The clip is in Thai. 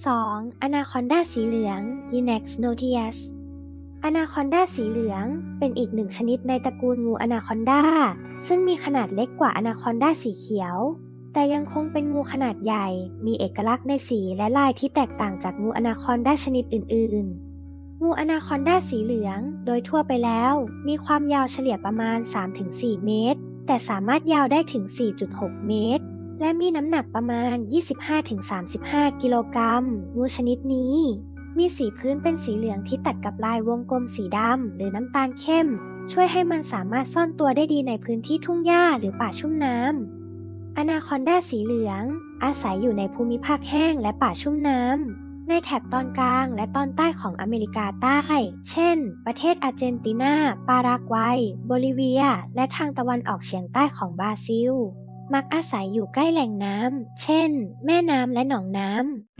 2. อนาคอนดาสีเหลือง Unex notius อนาคอนดาสีเหลือง เป็นอีกหนึ่งชนิดในตระกูลงูอนาคอนดาซึ่งมีขนาดเล็กกว่าอนาคอนดาสีเขียว แต่ยังคงเป็นงูขนาดใหญ่ มีเอกลักษณ์ในสีและลายที่แตกต่างจากงูอนาคอนดาชนิดอื่น ๆ งูอนาคอนดาสีเหลือง โดยทั่วไปแล้ว มีความยาวเฉลี่ยประมาณ 3-4 เมตร แต่สามารถยาวได้ถึง 4.6 เมตร และมีน้ำหนักประมาณ 25-35 กิโลกรัม งูชนิดนี้ มีสีพื้นเป็นสีเหลืองที่ตัดกับลายวงกลมสีดำหรือน้ำตาลเข้ม ช่วยให้มันสามารถซ่อนตัวได้ดีในพื้นที่ทุ่งหญ้าหรือป่าชุ่มน้ำอนาคอนดาสีเหลือง อาศัยอยู่ในภูมิภาคแห้งและป่าชุ่มน้ำในแถบตอนกลางและตอนใต้ของอเมริกาใต้ เช่น ประเทศอาร์เจนตินา ปารากวัย โบลิเวีย และทางตะวันออกเฉียงใต้ของบราซิล มักอาศัยอยู่ใกล้แหล่งน้ำ เช่น แม่น้ำและหนองน้ำ